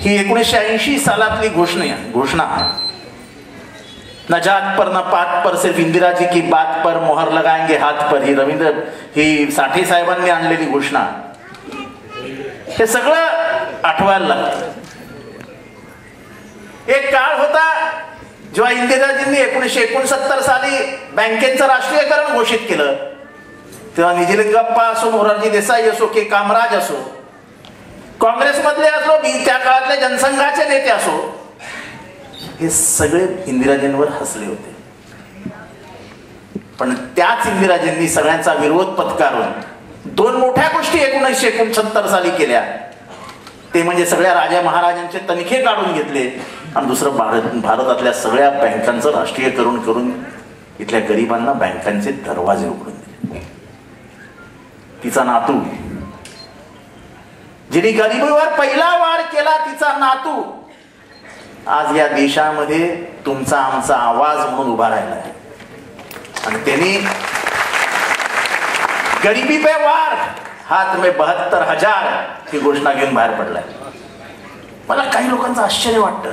ही एकोणीसशे ऐंशी सालातली घोषणा घोषणा. न जात पर न पात पर सिर्फ इंदिराजी की बात पर मोहर लगाएंगे हात पर. ही रवींद्र ही साठे साहेबांनी आणलेली घोषणा. हे सगळं आठवायला लागतं एक काळ होता जेव्हा इंदिराजींनी एकोणीसशे एकोणसत्तर साली बँकेचं राष्ट्रीयकरण घोषित केलं. तेव्हा निजलिंगप्पा असो मोरारजी देसाई असो की कामराज असो काँग्रेसमधले असो बी त्या काळातले जनसंघाचे नेते असो हे सगळे इंदिराजींवर हसले होते. पण त्याच इंदिराजींनी सगळ्यांचा विरोध पत्कारून दोन मोठ्या गोष्टी एकोणीसशे एकोणसत्तर साली केल्या. ते म्हणजे सगळ्या राजा महाराजांचे तनखे काढून घेतले आणि दुसरं भारत भारतातल्या सगळ्या बँकांचं राष्ट्रीयकरण करून इथल्या गरिबांना बँकांचे दरवाजे उघडून तिचा नातू. जिने गरिबीवर पहिला वार केला तिचा नातू. आज या देशामध्ये तुमचा आमचा आवाज म्हणून उभा राहिला आहे. आणि त्यांनी गरिबी पे वार हात मे बहत्तर हजार ही घोषणा घेऊन बाहेर पडलाय. मला काही लोकांचं आश्चर्य वाटतं.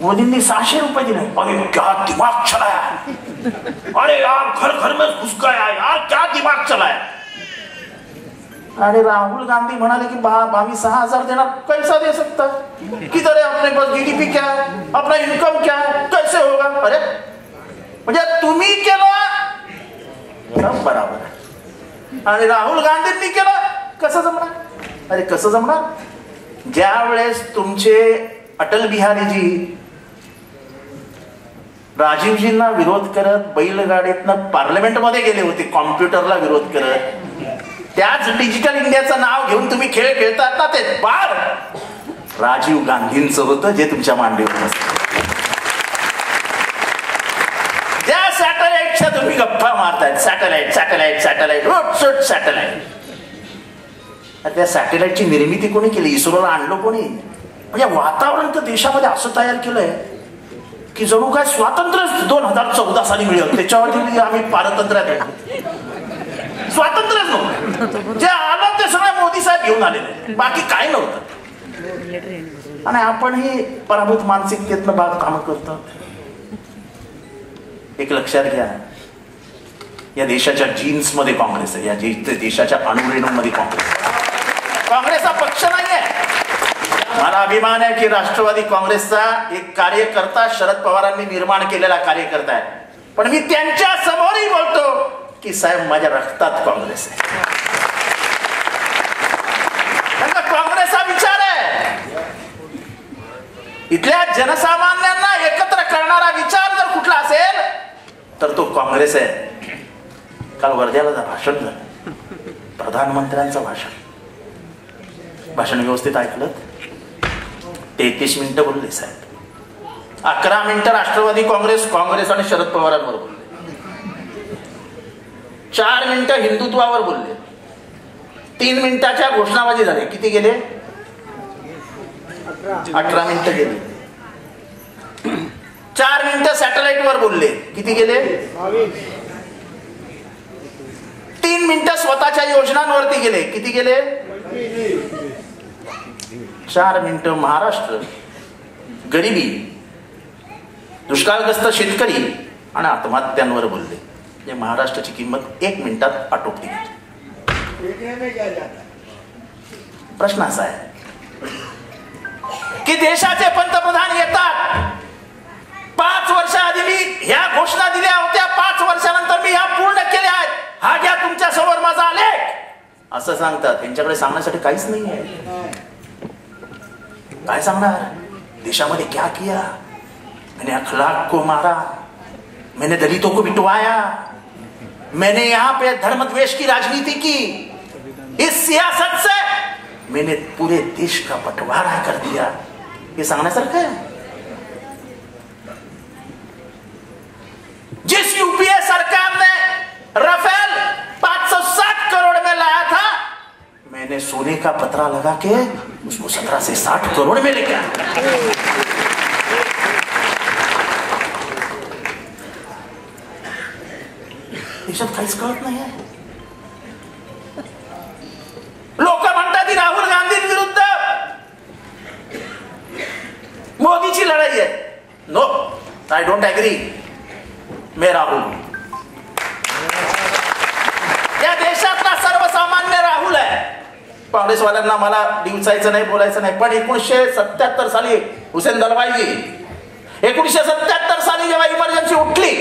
मोदींनी सहाशे रुपये दिले. अरे क्या दिमाग चलाया अरे यार घर घर में घुस गया यार. दिमाग चलाया. अरे राहुल गांधी म्हणाले की बाप आम्ही सहा हजार देणार कैसा दे सकता? किधर है अपने पास जीडीपी क्या? है अपना इनकम क्या? है कैसे होगा? अरे म्हणजे तुम्ही केलं? बरोबर बराबर आहे. आणि राहुल गांधींनी केलं? कसं जमणार? अरे कसं जमणार? ज्या वेळेस तुमचे अटल बिहारीजी राजीवजींना विरोध करत बैलगाडीतनं पार्लमेंटमध्ये गेले होते कॉम्प्युटरला विरोध करत. त्याच डिजिटल इंडियाचं नाव घेऊन तुम्ही खेळ खेळतात ना ते? बार राजीव गांधींचं होतं जे तुमच्या मांडीवर त्या ज्या सॅटेलाइटच्या तुम्ही गप्पा मारतायत सॅटेलाइट सॅटेलाइट सॅटेलाइट रोट सोट सॅटेलाइट त्या सॅटेलाइटची निर्मिती कोणी केली? इस्रोला आणलं कोणी? म्हणजे वातावरण तर देशामध्ये असं तयार केलंय. की जणू काय स्वातंत्र्य दोन हजार चौदा साली मिळेल. त्याच्यावरती आम्ही पारतंत्र्यात स्वातंत्र्य स्वातंत्र्यच नव्हतं. जे आलं ते सगळं मोदी साहेब घेऊन आलेले बाकी काय नव्हतं. आणि आपण ही पराभूत मानसिकतेतनं भाग काम करतो. एक लक्षात घ्या. या देशाच्या जीन्समध्ये काँग्रेस आहे. या देशाच्या अणुरेणूमध्ये काँग्रेस काँग्रेस हा पक्ष नाही. मला अभिमान आहे की राष्ट्रवादी काँग्रेसचा एक कार्यकर्ता शरद पवारांनी निर्माण केलेला कार्यकर्ता आहे. पण मी त्यांच्या समोरही बोलतो की साहेब माझ्या रक्तात काँग्रेस आहे. त्यांना काँग्रेस हा विचार आहे. इथल्या जनसामान्यांना एकत्र करणारा विचार जर कुठला असेल तर तो काँग्रेस आहे. काल वर्ध्याला भाषण झालं. प्रधानमंत्र्यांचं भाषण. भाषण व्यवस्थित ऐकलं तेहतीस मिनिटं बोलले साहेब. अकरा मिनिटं राष्ट्रवादी काँग्रेस काँग्रेस आणि शरद पवारांवर बोलले चार मिनिटं हिंदुत्वावर बोलले तीन मिनिटाच्या घोषणाबाजी झाली. किती गेले? अठरा मिनिटं गेले. चार मिनिटं सॅटेलाइट वर बोलले किती गेले? तीन मिनिटं स्वतःच्या योजनांवरती गेले. किती गेले? चार मिनिटं महाराष्ट्र गरिबी दुष्काळग्रस्त शेतकरी आणि आत्महत्यांवर बोलले. म्हणजे महाराष्ट्राची किंमत एक मिनिटात आटोपली. प्रश्न असा आहे की देशाचे पंतप्रधान येतात. पाच वर्षाआधी मी ह्या घोषणा दिल्या होत्या. पाच वर्षानंतर मी ह्या पूर्ण केल्या आहेत. हा घ्या तुमच्यासमोर माझा आलेख. असं सांगतात. त्यांच्याकडे सांगण्यासाठी काहीच नाही आहे. काय सांगणार? देशामध्ये क्या किया? मैंने अखलाक को मारा, मैंने दलितों को बिटवाया मैंने यहाँ पे धर्म द्वेष की राजनीति की। इस सियासत से मैंने पूरे देश का बंटवारा कर दिया। ये सांगण्यासारखं आहे जिस यूपीए सरकार ने रफेल 560 करोड़ में लाया था, मैंने सोने का पतरा लगा के उसको सत्रह से साठ करोड़ में लेकर ये सब खाई स्कर्ट नहीं है लोक म्हणतात राहुल गांधी विरुद्ध मोदीची लढाई आहे नो आय डोंट अग्री मे राहुल काँग्रेसवाल्यांना मला दिवसायचं नाही बोलायचं नाही. पण एकोणीसशे सत्याहत्तर साली हुसेन दलवाईजी एकोणीसशे सत्याहत्तर साली जेव्हा इमर्जन्सी उठली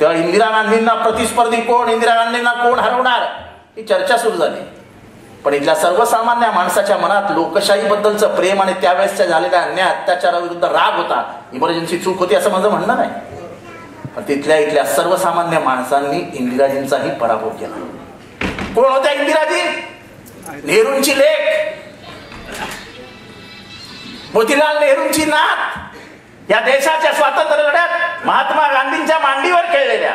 तेव्हा इंदिरा गांधींना प्रतिस्पर्धी कोण इंदिरा गांधींना कोण हरवणार ही चर्चा सुरू झाली. पण इथल्या सर्वसामान्य माणसाच्या मनात लोकशाहीबद्दलचं प्रेम आणि त्यावेळेसच्या झालेल्या अन्याय अत्याचाराविरुद्ध राग होता. इमर्जन्सी चूक होती असं माझं म्हणणं नाही. पण तिथल्या इथल्या सर्वसामान्य माणसांनी इंदिराजींचाही पराभव केला. कोण होत्या इंदिराजी? नेहरूंची लेख मोतीलाल नेहरूंची नात. या देशाच्या स्वातंत्र्य लढ्यात महात्मा गांधींच्या मांडीवर खेळलेल्या.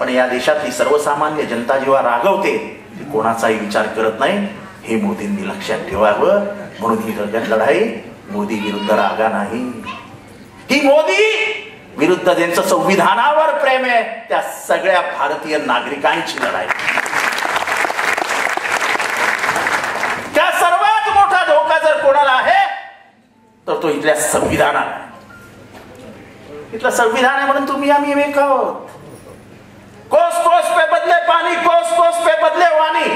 पण या देशातली सर्वसामान्य जनता जेव्हा रागवते कोणाचाही विचार करत नाही. हे मोदींनी लक्षात ठेवावं. म्हणून ही लढाई मोदी विरुद्ध रागा नाही. ही मोदी विरुद्ध ज्यांचं संविधानावर प्रेम आहे. त्या सगळ्या भारतीय नागरिकांची लढाई त्या सर्वात मोठा धोका जर कोणाला आहे तर इथल्या संविधानात. इथलं संविधान आहे म्हणून तुम्ही आम्ही एक आहोत. कोस कोस पे बदले पाणी कोस कोस पे बदले वाणी.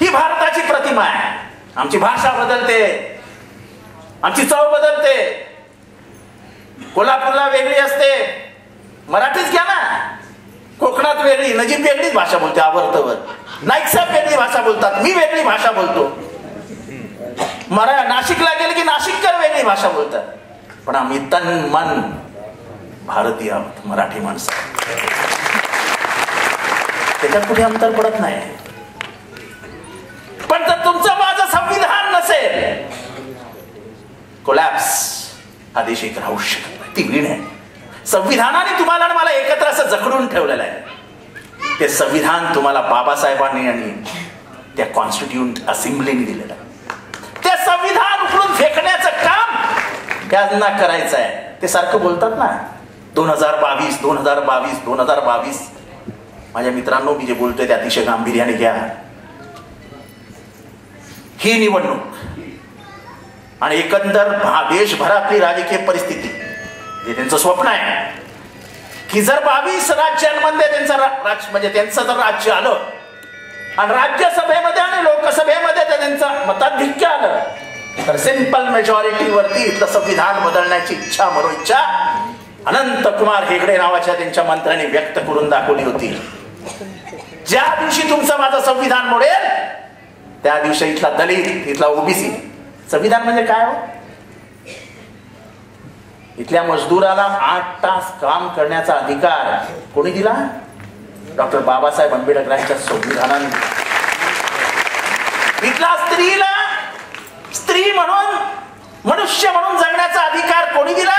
ही भारताची प्रतिमा आहे. आमची भाषा बदलते. आमची चव बदलते. कोल्हापूरला वेगळी असते. मराठीच घ्या ना. कोकणात वेगळी नजीब वेगळीच भाषा बोलते आवर्तवर. नाईक साहेब वेगळी भाषा बोलतात मी वेगळी भाषा बोलतो. मरा नाशिकला गेले की नाशिककर वेगळी भाषा बोलतात. पण आम्ही तन मन भारतीय आहोत मराठी माणसं. त्याच्यात कुठे अंतर पडत नाही. पण जर तुमचं माझं संविधान नसेल कोलॅप्स हा देश एक राहू शकत नाही. ती वीण आहे. संविधानाने तुम्हाला आणि मला एकत्र असं जखडून ठेवलेलं आहे. ते संविधान तुम्हाला बाबासाहेबांनी आणि त्या कॉन्स्टिट्यूट असेंब्लीने दिलेलं आहे. ते संविधान उकळून फेकण्याचं काम त्यांना करायचं आहे ते सारखं बोलतात ना. दोन हजार बावीस दोन हजार बावीस दोन हजार बावीस. माझ्या मित्रांनो मी जे बोलतोय ते अतिशय गांभीर्याने घ्या. ही निवडणूक आणि एकंदर देशभरातली राजकीय परिस्थिती हे त्यांचं स्वप्न आहे. की जर बावीस राज्यांमध्ये त्यांचं म्हणजे त्यांचं जर राज्य आलं आणि राज्यसभेमध्ये आणि लोकसभेमध्ये जर त्यांचं मताधिक्य आलं. तर सिंपल मेजॉरिटीवरती इथलं संविधान बदलण्याची इच्छा मनोइच्छा अनंत कुमार हेगडे नावाच्या त्यांच्या मंत्र्यांनी व्यक्त करून दाखवली होती. ज्या दिवशी तुमचं माझं संविधान मोडेल त्या दिवशी इथला दलित इथला ओबीसी. संविधान म्हणजे काय हो? इथल्या मजदूराला आठ तास काम करण्याचा अधिकार कोणी दिला? डॉक्टर बाबासाहेब आंबेडकरांच्या संविधानाने. इथला स्त्रीला स्त्री म्हणून मनुष्य म्हणून जगण्याचा अधिकार कोणी दिला?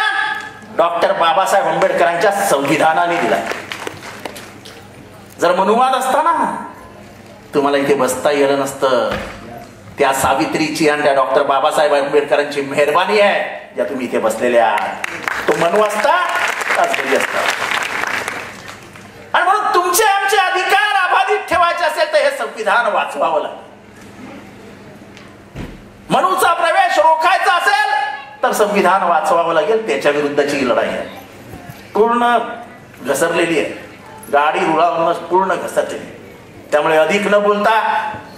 डॉक्टर बाबासाहेब आंबेडकरांच्या संविधानाने दिला. जर मनुवाद असताना तुम्हाला इथे बसता येलं नसतं. त्या सावित्रीची आणि त्या डॉक्टर बाबासाहेब आंबेडकरांची मेहरबानी आहे ज्या तुम्ही इथे बसलेल्या आहात. तो मनू असता असता. संविधान वाचवावं लागेल. मनूचा प्रवेश रोखायचा असेल तर संविधान वाचवावं लागेल त्याच्या विरुद्धची ही लढाई आहे. पूर्ण घसरलेली आहे. गाडी रुळावून पूर्ण घसरलेली त्यामुळे अधिक न बोलता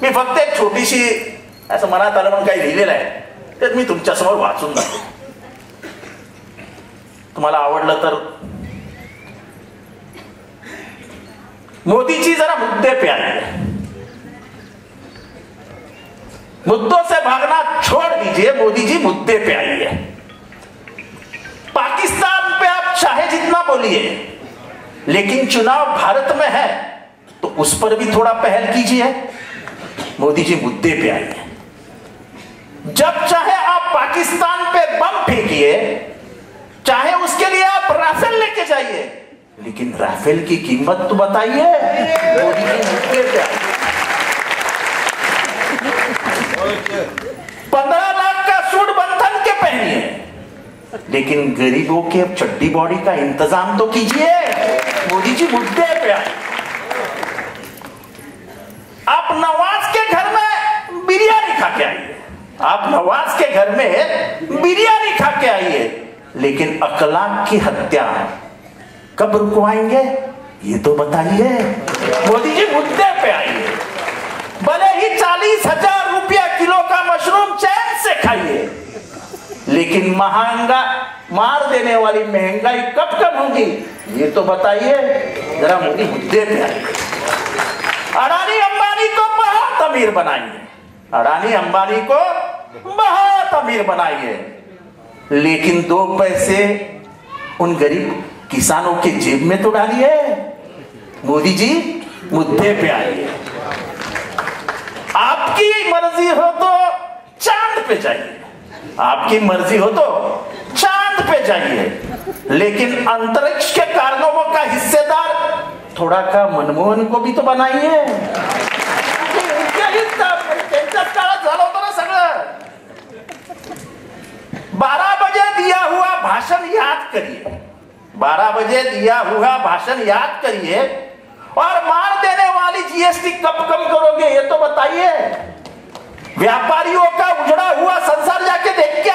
मी फक्त एक छोटीशी असं मनात आलं म्हणून काही लिहिलेलं आहे ते मी तुमच्यासमोर वाचून दाखव तुम्हाला आवडलं तर मोदीची जरा मुद्दे प्यार मुद्दों से भागना छोड़ दीजिए, मोदी जी मुद्दे पे आइए। पाकिस्तान पे आप चाहे जितना बोलिए, लेकिन चुनाव भारत में है तो उस पर भी थोड़ा पहल कीजिए। मोदी जी मुद्दे पे आइए। जब चाहे आप पाकिस्तान पे बम फेंकिए, चाहे उसके लिए आप राफेल लेके जाइए, लेकिन राफेल की कीमत तो बताइए। मोदी जी मुद्दे पे आइए। पंद्रह लाख का सूट बंधन के पहनिए। लेकिन गरीबों के अब चड्डी बॉडी का इंतज़ाम तो कीजिए। मोदी जी मुद्दे पे आए आप नवाज़ के घर में बिरयानी खा के आइए। आप नवाज़ के घर में बिरयानी खा के आइए। लेकिन अकलाक की हत्या कब रुकवाएँगे, ये तो बताइए। मोदी जी मुद्दे पे आइए भले ही चालीस हज़ार लेकिन महँगा मार देने वाली महँगाई कब कम होगी? ये तो बताइए। जरा मोदी मुद्दे पे अडानी अंबानी को बहुत अमीर बनाइए। अडानी अंबानी को बहुत अमीर बनाइए। लेकिन दो पैसे उन गरीब किसानों के जेब में तो डालिए। मोदी जी, मुद्दे पे आइए। आपकी मर्ज़ी हो तो चाँद पे जाइए। आपकी मर्ज़ी हो तो चाँद पे जाइए। लेकिन अंतरिक्ष के कारनामों का हिस्सेदार थोडा का मनमोहन को भी तो बनाइए। बारह बजे दिया हुआ भाषण याद करिए। बारह बजे दिया हुआ भाषण याद करिए। और मार देने वाली जीएसटी कब कम करोगे, ये तो बताइए। व्यापारियों का उजड़ा हुआ संसार जाके देख के